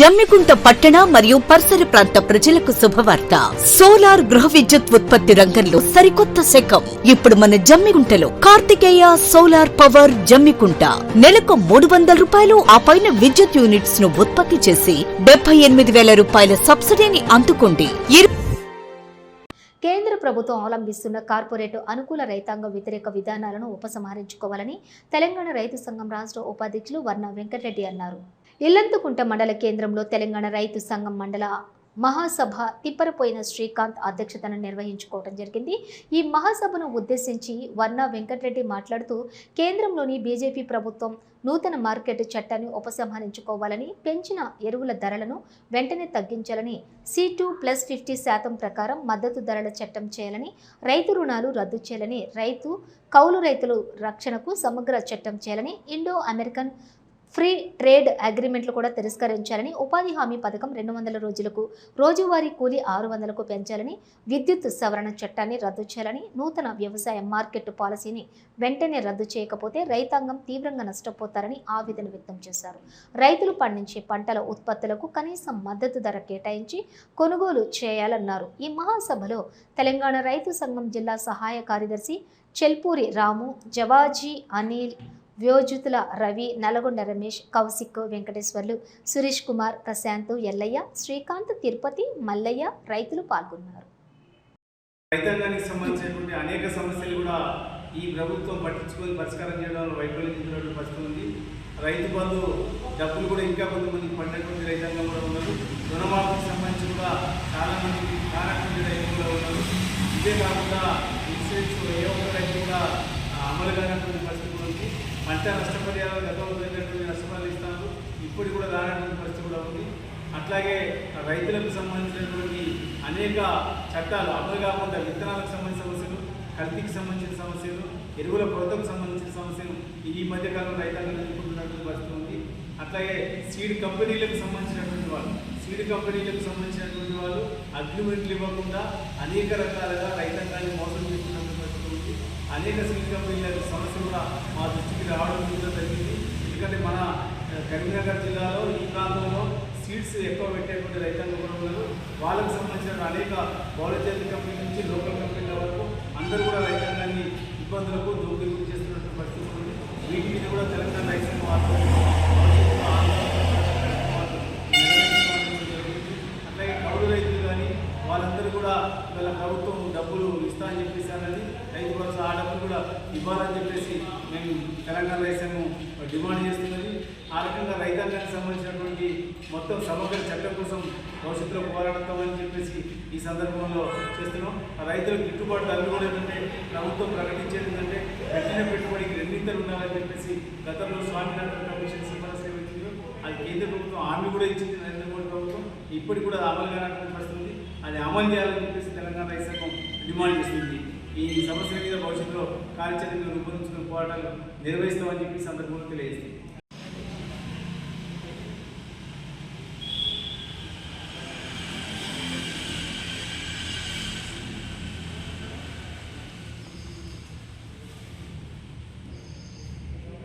జమ్మికుంట పట్టణ మరియు పరిసర ప్రాంత ప్రజలకు శుభవార్త. సోలార్ గృహ విద్యుత్ ఉత్పత్తి రంగంలో సరికొత్త శకం. ఇప్పుడు మన జమ్మికుంటలో కార్తికేయ సోలార్ పవర్ జమ్మికుంట. నెలకు మూడు వందల రూపాయలు ఆ పైన విద్యుత్ యూనిట్స్ను ఉత్పత్తి చేసి డెబ్బై ఎనిమిది వేల రూపాయల సబ్సిడీని అందుకోండి. కేంద్ర ప్రభుత్వం అవలంబిస్తున్న కార్పొరేట్ అనుకూల రైతాంగ వ్యతిరేక విధానాలను ఉపసంహరించుకోవాలని తెలంగాణ రైతు సంఘం రాష్ట్ర ఉపాధ్యక్షులు వర్ణ వెంకటరెడ్డి అన్నారు. ఇల్లంతుకుంట మండల కేంద్రంలో తెలంగాణ రైతు సంఘం మండల మహాసభ తిప్పరపోయిన శ్రీకాంత్ అధ్యక్షతను నిర్వహించుకోవడం జరిగింది. ఈ మహాసభను ఉద్దేశించి వర్ణ వెంకటరెడ్డి మాట్లాడుతూ కేంద్రంలోని బీజేపీ ప్రభుత్వం నూతన మార్కెట్ చట్టాన్ని ఉపసంహరించుకోవాలని పెంచిన ఎరువుల ధరలను వెంటనే తగ్గించాలని సి టూ ప్లస్ ఫిఫ్టీ శాతం ప్రకారం మద్దతు ధరల చట్టం చేయాలని రైతు రుణాలు రద్దు చేయాలని రైతు కౌలు రైతులు రక్షణకు సమగ్ర చట్టం చేయాలని ఇండో అమెరికన్ ఫ్రీ ట్రేడ్ అగ్రిమెంట్లు కూడా తిరస్కరించాలని ఉపాధి హామీ పథకం రెండు వందల రోజులకు రోజువారీ కూలీ ఆరు వందలకు పెంచాలని విద్యుత్ సవరణ చట్టాన్ని రద్దు చేయాలని నూతన వ్యవసాయ మార్కెట్ పాలసీని వెంటనే రద్దు చేయకపోతే రైతాంగం తీవ్రంగా నష్టపోతారని ఆవేదన వ్యక్తం చేశారు. రైతులు పండించే పంటల ఉత్పత్తులకు కనీసం మద్దతు ధర కేటాయించి కొనుగోలు చేయాలన్నారు. ఈ మహాసభలో తెలంగాణ రైతు సంఘం జిల్లా సహాయ కార్యదర్శి చెల్పూరి రాము జవాజీ అనిల్ వ్యోజ్యుతుల రవి నల్గొండ రమేష్ కౌశిక్ వెంకటేశ్వర్లు సురేష్ కుమార్ ప్రశాంత్ ఎల్లయ్య శ్రీకాంత్ తిరుపతి మల్లయ్య రైతులు పాల్గొన్నారు. రైతాంగానికి సంబంధించినటువంటి అనేక సమస్యలు కూడా ఈ ప్రభుత్వం పట్టించుకొని పరిష్కారం చేయడంలో వైఫల్యం చెందినటువంటి పరిస్థితి ఉంది. రైతు బంధు డబ్బులు కూడా ఇంకా కొంతమంది పడినటువంటి రైతాంగం కూడా ఉన్నారు. రుణమాఫీకి సంబంధించి కూడా చాలామంది మంది రైతులు కూడా ఉన్నారు. ఇదే కాకుండా ఇన్సూరెన్స్ ఏ ఒక్క రైతు కూడా అమలు కానటువంటి పరిస్థితి పంట నష్టపరిహారం గతంలో జరిగినటువంటి నష్టపరిహారం ఇస్తాను. ఇప్పుడు కూడా రానటువంటి పరిస్థితి కూడా ఉంది. అట్లాగే రైతులకు సంబంధించినటువంటి అనేక చట్టాలు అమలు కాకుండా విత్తనాలకు సంబంధించిన సమస్యలు కల్తీకి సంబంధించిన సమస్యలు ఎరువుల కొరతకు సంబంధించిన సమస్యలు ఈ మధ్యకాలం రైతాంగం ఎదుర్కొంటున్నటువంటి పరిస్థితి ఉంది. అట్లాగే సీడ్ కంపెనీలకు సంబంధించినటువంటి వాళ్ళు సీడ్ కంపెనీలకు సంబంధించినటువంటి వాళ్ళు అగ్రిమెంట్లు ఇవ్వకుండా అనేక రకాలుగా రైతాంగాన్ని మోసం చేస్తున్నటువంటి పరిస్థితి ఉంది. అనేక సీడ్ కంపెనీల సమస్య కూడా మా దృష్టికి రావడం కూడా జరిగింది ఎందుకంటే మన కరీంనగర్ జిల్లాలో ఈ ప్రాంతంలో సీడ్స్ ఎక్కువ పెట్టేటువంటి రైతాంగం కూడా ఉన్నారు వాళ్ళకు సంబంధించిన అనేక బౌలచేతి కంపెనీ నుంచి లోకల్ కంపెనీల వరకు అందరూ కూడా రైతాంగాన్ని ఇబ్బందులకు దోపిడీలకు చేస్తున్నటువంటి పరిస్థితి ఉంది వీటి మీద కూడా తెలంగాణ రైతులు మాత్రం అట్లాగే కౌలు రైతులు కానీ వాళ్ళందరూ కూడా వీళ్ళ ప్రభుత్వం డబ్బులు ఇస్తా అని చెప్పేసి అన్నది ఆ డబ్బులు కూడా ఇవ్వాలని చెప్పేసి మేము తెలంగాణ రైతాంగం డిమాండ్ చేస్తున్నది. ఆ రకంగా రైతాంగానికి సంబంధించినటువంటి మొత్తం సమగ్ర చట్టం కోసం భవిష్యత్తులో పోరాడతామని చెప్పేసి ఈ సందర్భంలో చేస్తున్నాం. ఆ రైతులకు గిట్టుబాటు ధరలు కూడా ఏంటంటే ప్రభుత్వం ప్రకటించేది ఏంటంటే పెట్టిన పెట్టుబడికి రెండింతలు ఉండాలని చెప్పేసి గతంలో స్వామినాథన్ కమిషన్ సిఫారసు ఏమైతుందో అది కేంద్ర ప్రభుత్వం హామీ కూడా ఇచ్చింది నరేంద్ర మోడీ ప్రభుత్వం. ఇప్పటికి కూడా అమలు కానటువంటి పరిస్థితి అది అమలు చేయాలని చెప్పేసి తెలంగాణ రైతాంగం డిమాండ్ చేస్తుంది. ఈ సమస్యల మీద భవిష్యత్తులో కార్యాచరణ రూపొందించిన పోరాటాలు నిర్వహిస్తామని చెప్పి సందర్భంలో తెలియజేస్తుంది